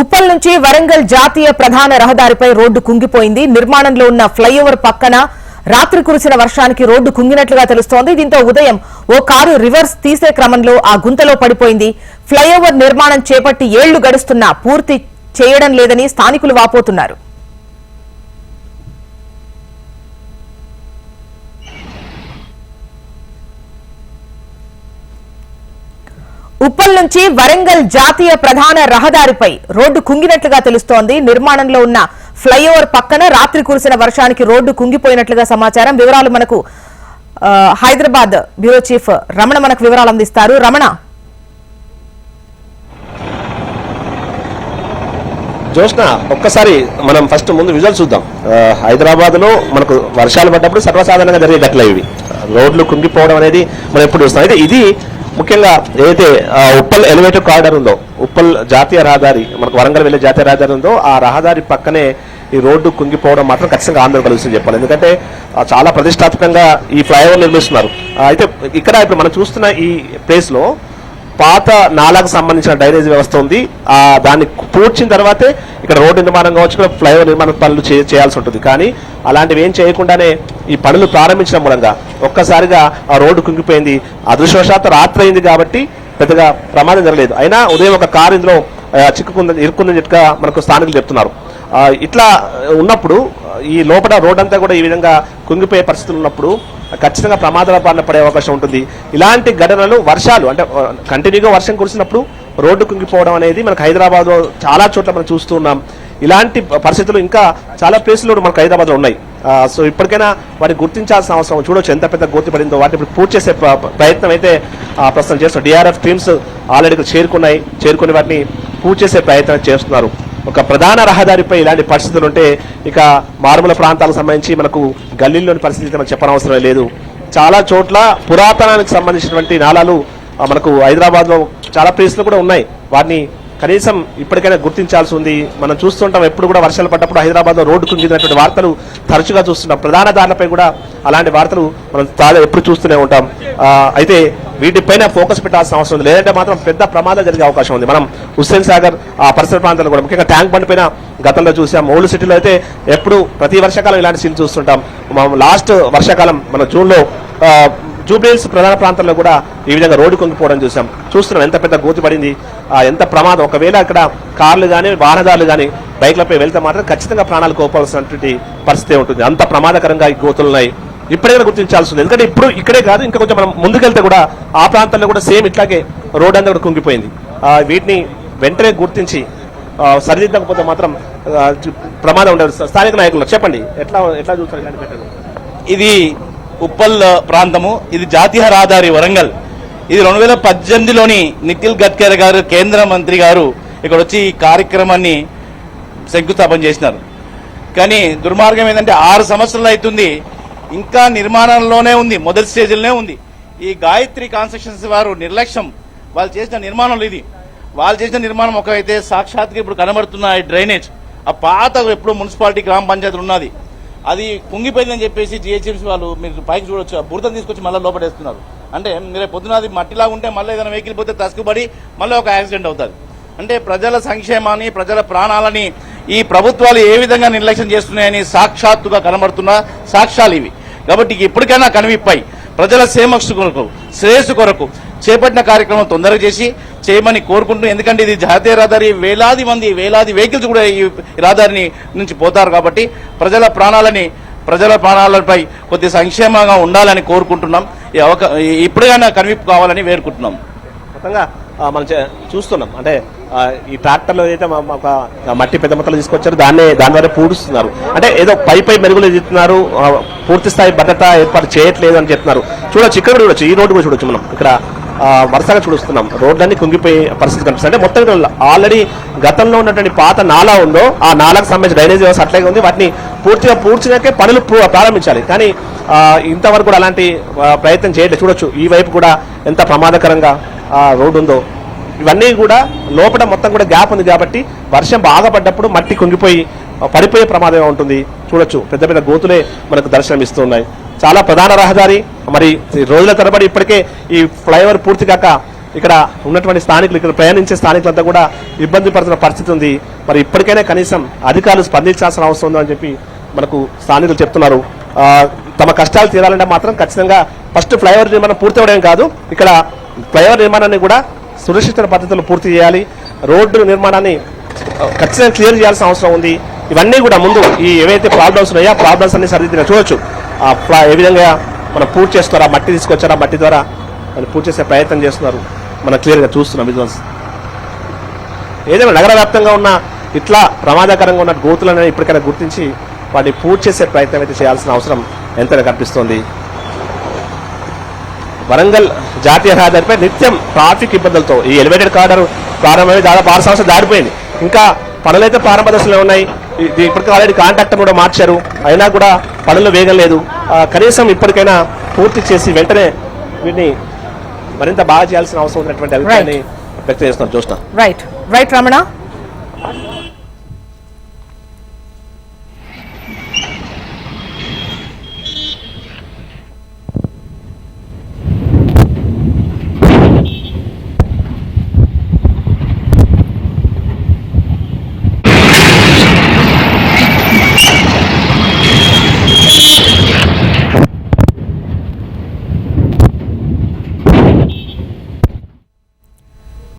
ఉప్పల్ నుంచి వరంగల్ జాతీయ ప్రధాన రహదారిపై రోడ్డు కుంగిపోయింది. నిర్మాణంలో ఉన్న ఫ్లైఓవర్ పక్కన రాత్రి కురిసిన వర్షానికి రోడ్డు కుంగినట్లుగా తెలుస్తోంది. దీంతో ఉదయం ఓ కారు రివర్స్ తీసే క్రమంలో ఆ గుంతలో పడిపోయింది. ఫ్లైఓవర్ నిర్మాణం చేపట్టి ఏళ్ళు గడుస్తున్నా పూర్తి చేయడం లేదని స్థానికులు వాపోతున్నారు. ఉప్పల్ నుంచి వరంగల్ జాతీయ ప్రధాన రహదారిపై రోడ్డు కుంగినట్లుగా తెలుస్తోంది. నిర్మాణంలో ఉన్న ఫ్లైఓవర్ పక్కన రాత్రి కురిసిన వర్షానికి రోడ్డు కుంగిపోయినట్లుగా సమాచారం. వివరాలు మనకు హైదరాబాద్ బ్యూరో చీఫ్ రమణ మనకు వివరాలు అందిస్తారు. రమణ. జోష్న ఒక్కసారి మనం ఫస్ట్ ముందు విజువల్ చూద్దాం. హైదరాబాద్లో మనకు వర్షాలు పడ్డప్పుడు సర్వసాధారణంగా జరిగే ఘటనలు ఇవి. రోడ్లు కుంగిపోవడం అనేది మనం ఎప్పుడు చూస్తాం. అయితే ఇది ముఖ్యంగా ఏదైతే ఉప్పల్ ఎలివేటెడ్ కారిడార్ ఉందో ఉప్పల్ జాతీయ రహదారి మనకు వరంగల్ వెళ్ళే జాతీయ రహదారి ఉందో ఆ రహదారి పక్కనే ఈ రోడ్డు కుంగిపోవడం మాత్రం ఖచ్చితంగా ఆందోళన కలుగుతుంది చెప్పాలి. ఎందుకంటే చాలా ప్రతిష్టాత్మకంగా ఈ ఫ్లైఓవర్ నిర్మిస్తున్నారు. అయితే ఇక్కడ ఇప్పుడు మనం చూస్తున్న ఈ ప్లేస్లో పాత నాలాకు సంబంధించిన డ్రైనేజ్ వ్యవస్థ ఉంది. ఆ దాన్ని పూడ్చిన తర్వాతే ఇక్కడ రోడ్డు నిర్మాణం కావచ్చు ఫ్లైఓవర్ నిర్మాణ పనులు చే- చేయాల్సి ఉంటుంది. కానీ అలాంటివి ఏం చేయకుండానే ఈ పనులు ప్రారంభించడం మూలంగా ఒక్కసారిగా ఆ రోడ్డు కుంగిపోయింది. అదృష్టవశాత్తు రాత్రి అయింది కాబట్టి పెద్దగా ప్రమాదం జరగలేదు. అయినా ఉదయం ఒక కారు ఇందులో చిక్కుకుందని ఇరుక్కుందని చెప్పగా మనకు స్థానికులు చెప్తున్నారు. ఇట్లా ఉన్నప్పుడు ఈ లోపల రోడ్ అంతా కూడా ఈ విధంగా కుంగిపోయే పరిస్థితులు ఉన్నప్పుడు ఖచ్చితంగా ప్రమాదాల పాలన పడే అవకాశం ఉంటుంది. ఇలాంటి ఘటనలు వర్షాలు అంటే కంటిన్యూగా వర్షం కురిసినప్పుడు రోడ్డు కుంగిపోవడం అనేది మనకు హైదరాబాద్లో చాలా చోట్ల మనం చూస్తూ ఉన్నాం. ఇలాంటి పరిస్థితులు ఇంకా చాలా ప్లేసులు మనకు హైదరాబాద్లో ఉన్నాయి. సో ఇప్పటికైనా వాటిని గుర్తించాల్సిన అవసరం చూడొచ్చు ఎంత పెద్ద గోతి పడిందో. వాటిని ఇప్పుడు పూర్తి చేసే ప్రయత్నం అయితే ప్రస్తుతం చేస్తున్నారు. డిఆర్ఎఫ్ టీమ్స్ ఆల్రెడీ చేరుకున్నాయి. చేరుకుని వాటిని పూర్తి చేసే ప్రయత్నం చేస్తున్నారు. ఒక ప్రధాన రహదారిపై ఇలాంటి పరిస్థితులు ఉంటే ఇక మారుమూల ప్రాంతాలకు సంబంధించి మనకు గల్లీల్లోని పరిస్థితి మనం చెప్పనవసరం లేదు. చాలా చోట్ల పురాతనానికి సంబంధించినటువంటి నాళాలు మనకు హైదరాబాద్లో చాలా ప్లేస్లు కూడా ఉన్నాయి. వాటిని కనీసం ఇప్పటికైనా గుర్తించాల్సి ఉంది మనం చూస్తుంటాం ఎప్పుడు కూడా వర్షాలు పడ్డప్పుడు హైదరాబాద్లో రోడ్డు కుంగినటువంటి వార్తలు తరచుగా చూస్తున్నాం ప్రధాన దారులపై కూడా అలాంటి వార్తలు మనం చాలా ఎప్పుడు చూస్తూనే ఉంటాం. అయితే వీటిపైన ఫోకస్ పెట్టాల్సిన అవసరం ఉంది. లేదంటే మాత్రం పెద్ద ప్రమాదం జరిగే అవకాశం ఉంది. మనం హుస్సేన్ సాగర్ ఆ పరిసర ప్రాంతాల్లో కూడా ముఖ్యంగా ట్యాంక్ బండ్ పైన గతంలో చూసాం. ఓల్డ్ సిటీలో అయితే ఎప్పుడు ప్రతి వర్షాకాలం ఇలాంటి సీన్ చూస్తుంటాం. మనం లాస్ట్ వర్షాకాలం మన జూన్లో జూబ్లీహిల్స్ ప్రధాన ప్రాంతంలో కూడా ఈ విధంగా రోడ్డు కుంగిపోవడం చూసాం చూస్తున్నాం ఎంత పెద్ద గోతి పడింది ఆ, ఎంత ప్రమాదం. ఒకవేళ అక్కడ కార్లు కానీ వాహనదారులు కానీ బైక్లపై వెళ్తే మాత్రం ఖచ్చితంగా ప్రాణాలు కోపాల్సినటువంటి పరిస్థితి ఉంటుంది. అంత ప్రమాదకరంగా ఈ గోతులు ఉన్నాయి. ఇప్పటికైనా గుర్తించాల్సి ఉంది ఎందుకంటే ఇప్పుడు ఇక్కడే కాదు ఇంకా కొంచెం మనం ముందుకెళ్తే కూడా ఆ ప్రాంతంలో కూడా సేమ్ ఇట్లాగే రోడ్ అంతా కూడా కుంగిపోయింది. వీటిని వెంటనే గుర్తించి సరిదిద్దకపోతే మాత్రం ప్రమాదం ఉండదు. స్థానిక నాయకులు చెప్పండి ఎట్లా ఎట్లా చూస్తారు? ఇది ఉప్పల్ ప్రాంతము. ఇది జాతీయ రహదారి వరంగల్. ఇది రెండు వేల పద్దెనిమిదిలోని నిఖిల్ గడ్కరీ గారు కేంద్ర మంత్రి గారు ఇక్కడ వచ్చి ఈ కార్యక్రమాన్ని శంకుస్థాపన చేసినారు. కానీ దుర్మార్గం ఏంటంటే ఆరు సంవత్సరాలు అవుతుంది. ఇంకా నిర్మాణంలోనే ఉంది. మొదటి స్టేజ్లోనే ఉంది. ఈ గాయత్రి కాన్స్ట్రక్షన్స్ వారు నిర్లక్ష్యం. వాళ్ళు చేసిన నిర్మాణంలో ఇది. వాళ్ళు చేసిన నిర్మాణం ఒకవైతే సాక్షాత్గా ఇప్పుడు కనబడుతున్న డ్రైనేజ్. ఆ పాత ఎప్పుడు మున్సిపాలిటీ గ్రామ పంచాయతీ ఉన్నది. అది కుంగిపోయిందని చెప్పేసి జిహెచ్ఎంసీ వాళ్ళు మీరు పైకి చూడొచ్చు. ఆ బురదను తీసుకొచ్చి మళ్ళీ లోపడేస్తున్నారు అంటే రేపు పొద్దున అది మట్టిలా ఉంటే మళ్ళీ ఏదైనా వెహికల్ పోతే తసుకుబడి మళ్ళీ ఒక యాక్సిడెంట్ అవుతుంది. అంటే ప్రజల సంక్షేమాన్ని ప్రజల ప్రాణాలని ఈ ప్రభుత్వాలు ఏ విధంగా నిర్లక్ష్యం చేస్తున్నాయని సాక్షాత్తుగా కనబడుతున్న సాక్ష్యాలు ఇవి. కాబట్టి ఇప్పటికైనా కనువిప్పాయి ప్రజల సేమస్సు కొరకు శ్రేయస్సు కొరకు చేపట్టిన కార్యక్రమం తొందరగా చేసి చేయమని కోరుకుంటూ ఎందుకంటే ఇది జాతీయ రహదారి వేలాది మంది వేలాది వెహికల్స్ కూడా ఈ రహదారిని నుంచి పోతారు కాబట్టి ప్రజల ప్రాణాలని ప్రజల ప్రాణాలపై కొద్ది సంక్షేమంగా ఉండాలని కోరుకుంటున్నాం. ఈ అవకా ఇప్పుడైనా కనువిప్పు కావాలని వేడుకుంటున్నాం. మొత్తంగా మనం చే- చూస్తున్నాం. అంటే ఈ ట్రాక్టర్లో ఏదైతే ఒక మట్టి పెద్ద మొత్తంలో తీసుకొచ్చారు దాన్నే దాని ద్వారా పూడుస్తున్నారు. అంటే ఏదో పై పై మెరుగులు ఎదుగుతున్నారు పూర్తి స్థాయి భద్రత ఏర్పాటు చేయట్లేదు అని చెప్తున్నారు. చూడొచ్చు ఇక్కడ కూడా చూడొచ్చు ఈ రోడ్డు కూడా చూడొచ్చు మనం. ఇక్కడ వరుసగా చూస్తున్నాం రోడ్లన్నీ కుంగిపోయే పరిస్థితి కనిపిస్తుంది. అంటే మొత్తం ఆల్రెడీ గతంలో ఉన్నటువంటి పాత నాలా ఉందో ఆ నాలాకు సంబంధించిన డ్రైనేజ్ వ్యవస్థ అట్లాగే ఉంది. వాటిని పూర్తిగా పూడ్చినాకే పనులు ప్రారంభించాలి. కానీ ఇంతవరకు కూడా అలాంటి ప్రయత్నం చేయట్లేదు. చూడొచ్చు ఈ వైపు కూడా ఎంత ప్రమాదకరంగా రోడ్డు ఉందో. ఇవన్నీ కూడా లోపల మొత్తం కూడా గ్యాప్ ఉంది కాబట్టి వర్షం బాగా పడ్డప్పుడు మట్టి కుంగిపోయి పడిపోయే ప్రమాదం ఉంటుంది. చూడొచ్చు పెద్ద పెద్ద గోతులే మనకు దర్శనం ఇస్తున్నాయి చాలా ప్రధాన రహదారి. మరి ఈ రోజుల తరబడి ఇప్పటికే ఈ ఫ్లైఓవర్ పూర్తి కాక ఇక్కడ ఉన్నటువంటి స్థానికులు ఇక్కడ ప్రయాణించే స్థానికులంతా కూడా ఇబ్బంది పడుతున్న పరిస్థితి ఉంది. మరి ఇప్పటికైనా కనీసం అధికారులు స్పందించాల్సిన అవసరం ఉందని చెప్పి మనకు స్థానికులు చెప్తున్నారు. తమ కష్టాలు తీరాలంటే మాత్రం ఖచ్చితంగా ఫస్ట్ ఫ్లైఓవర్ నిర్మాణం పూర్తి అవడం కాదు. ఇక్కడ ఫ్లైఓవర్ నిర్మాణాన్ని కూడా సురక్షిత పద్ధతిలో పూర్తి చేయాలి. రోడ్డు నిర్మాణాన్ని ఖచ్చితంగా క్లియర్ చేయాల్సిన అవసరం ఉంది. ఇవన్నీ కూడా ముందు ఈ ఏవైతే ప్రాబ్లమ్స్ ఉన్నాయో ఆ ప్రాబ్లమ్స్ అన్ని సరిదిద్దిన చూడొచ్చు. ఆ ఫ్లా ఏ విధంగా మనం పూర్తి చేస్తున్నారు? ఆ మట్టి తీసుకొచ్చారు? ఆ మట్టి ద్వారా వాళ్ళు పూర్తి చేసే ప్రయత్నం చేస్తున్నారు. మనం క్లియర్గా చూస్తున్నాం విజువల్స్. ఏదైనా నగర వ్యాప్తంగా ఉన్న ఇట్లా ప్రమాదకరంగా ఉన్న గోతులను ఇప్పటికైనా గుర్తించి వాటిని పూర్తి చేసే ప్రయత్నం అయితే చేయాల్సిన అవసరం ఎంతైనా కనిపిస్తోంది. వరంగల్ జాతీయ రహదారిపై నిత్యం ట్రాఫిక్ ఇబ్బందులతో ఈ ఎలివేటెడ్ కార్డర్ ప్రారంభమై దాదాపు ఆరు సంవత్సరాలు దాడిపోయింది ఇంకా పనులైతే ప్రారంభ దశలో ఉన్నాయి. ఇప్పటికే ఆల్రెడీ కాంట్రాక్టర్ కూడా మార్చారు. అయినా కూడా పనులు వేగం లేదు. కనీసం ఇప్పటికైనా పూర్తి చేసి వెంటనే వీటిని మరింత బాగా చేయాల్సిన అవసరం ఉన్నటువంటి అభిప్రాయాన్ని వ్యక్తం చేస్తున్నారు చూసిన రైట్ రైట్ రమణ?